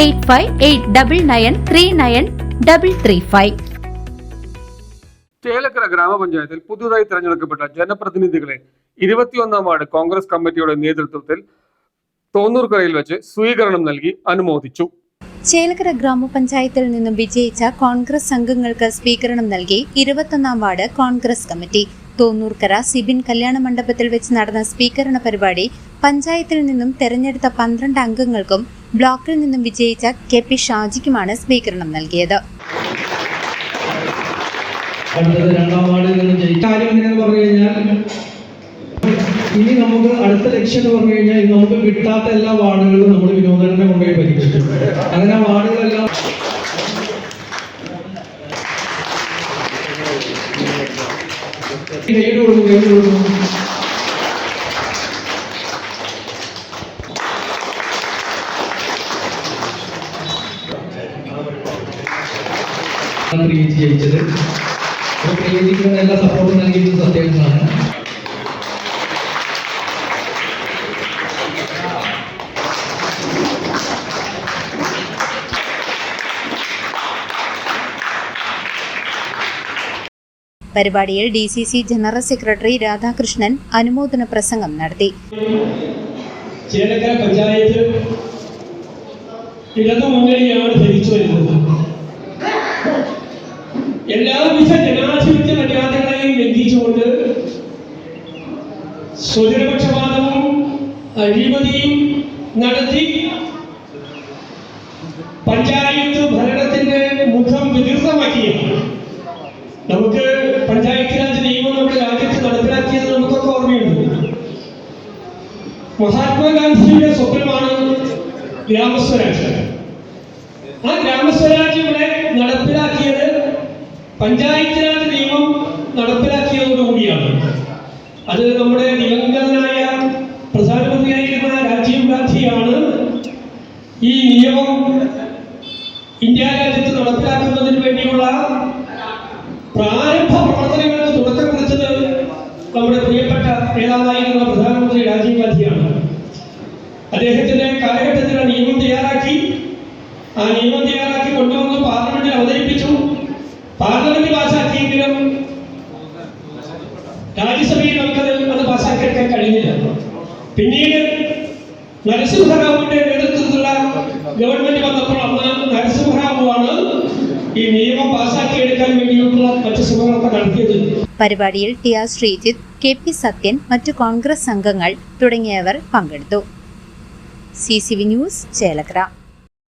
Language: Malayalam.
Eight five eight double nine three nine double three five. Chelakkara ഗ്രാമപഞ്ചായത്തിൽ പുതുതായി തെരഞ്ഞെടുക്കപ്പെട്ട ജനപ്രതിനിധികളെ ഇരുപത്തിയൊന്നാം വാർഡ് കോൺഗ്രസ് കമ്മിറ്റിയുടെ നേതൃത്വത്തിൽ തോന്നൂർക്കരയിൽ വെച്ച് സ്വീകരണം നൽകി അനുമോദിച്ചു. ചേലക്കര ഗ്രാമപഞ്ചായത്തിൽ നിന്നും വിജയിച്ച കോൺഗ്രസ് അംഗങ്ങൾക്ക് സ്വീകരണം നൽകി ഇരുപത്തൊന്നാം വാർഡ് കോൺഗ്രസ് കമ്മിറ്റി. തോന്നൂർക്കര സിബിൻ കല്യാണ മണ്ഡപത്തിൽ വെച്ച് നടന്ന സ്വീകരണ പരിപാടി പഞ്ചായത്തിൽ നിന്നും തെരഞ്ഞെടുത്ത പന്ത്രണ്ട് അംഗങ്ങൾക്കും ബ്ലോക്കിൽ നിന്നും വിജയിച്ച കെ പി ഷാജിക്കുമാണ് സ്വീകരണം നൽകിയത്. ഇനി നമുക്ക് അടുത്ത ലക്ഷ്യം എന്ന് പറഞ്ഞു കഴിഞ്ഞാൽ നമുക്ക് കിട്ടാത്ത എല്ലാ വാർഡുകളും നമ്മൾ വിനോദനെ കൊണ്ടുപോയി പരീക്ഷിച്ചു അങ്ങനെ വാർഡുകളെല്ലാം ഗൈഡ് കൊടുക്കും. ഗൈഡ് ക്രിയേറ്റ് ജയിച്ചത്. അപ്പോൾ പ്രിയജിക്ക് എല്ലാ സപ്പോർട്ടും നൽകിയത് സത്യങ്ങളാണ് പരിപാടിയിൽ D C C general secretary Radhakrishnan അനുമോദന പ്രസംഗം നടത്തി. ചേലക്കര പഞ്ചായത്ത് ഇടതു മുന്നണിയാണ് ഭരിച്ചു വരുന്നത് എല്ലാവിധ ജനാധിപത്യ മര്യാദകളെയും ലംഘിച്ചുകൊണ്ട് സ്വജനപക്ഷപാതവും അഴിമതിയും നടത്തി പഞ്ചായത്ത് ഭരണത്തിന്റെ മുഖം വികൃതമാക്കിയ നമുക്ക് പഞ്ചായത്ത് രാജ് നിയമം നമ്മുടെ രാജ്യത്ത് നടപ്പിലാക്കിയത് നമുക്കൊക്കെ ഓർമ്മയുണ്ട്. മഹാത്മാഗാന്ധിയുടെ സ്വപ്നമാണ് ഗ്രാമസ്വരാജ്. ആ ഗ്രാമസ്വരാജ് ഇവിടെ നടപ്പിലാക്കിയത് പഞ്ചായത്ത് രാജ് നിയമം നടപ്പിലാക്കിയതോടുകൂടിയാണ് അത് നമ്മുടെ ദിവംഗതനായ പ്രധാനമന്ത്രിയായിരുന്ന രാജീവ് ഗാന്ധിയാണ് ഈ നിയമം ഇന്ത്യ രാജ്യത്ത് നടപ്പിലാക്കുന്നതിന് വേണ്ടിയുള്ള പ്രാരംഭ പ്രവർത്തനങ്ങൾക്ക് തുടക്കം കുറിച്ചത് നമ്മുടെ പ്രിയപ്പെട്ട നേതാവായിരുന്ന പ്രധാനമന്ത്രി രാജീവ് ഗാന്ധിയാണ്. അദ്ദേഹത്തിന്റെ കാലഘട്ടത്തിൽ ആ നിയമം തയ്യാറാക്കി. ആ നിയമം തയ്യാറാക്കി കൊണ്ടുവന്ന് പാർലമെന്റിൽ അവതരിപ്പിച്ചു. പാർലമെന്റ് പാസാക്കിയെങ്കിലും രാജ്യസഭയിൽ നമുക്കത് അത് പാസാക്കിയെടുക്കാൻ കഴിഞ്ഞില്ല. പിന്നീട് നരസിംഹറാവുവിന്റെ നേതൃത്വത്തിലുള്ള ഗവൺമെന്റ് വന്നപ്പോൾ അന്ന് നരസിംഹറാവുവാണ് ഈ നിയമം പാസാക്കിയെടുക്കാൻ വേണ്ടിയിട്ടുള്ള മറ്റു ശ്രമങ്ങളൊക്കെ നടത്തിയത്. പരിപാടിയിൽ T R Sreejith K P Sathyan മറ്റു കോൺഗ്രസ് അംഗങ്ങൾ തുടങ്ങിയവർ പങ്കെടുത്തു. C C V news Chelakkara.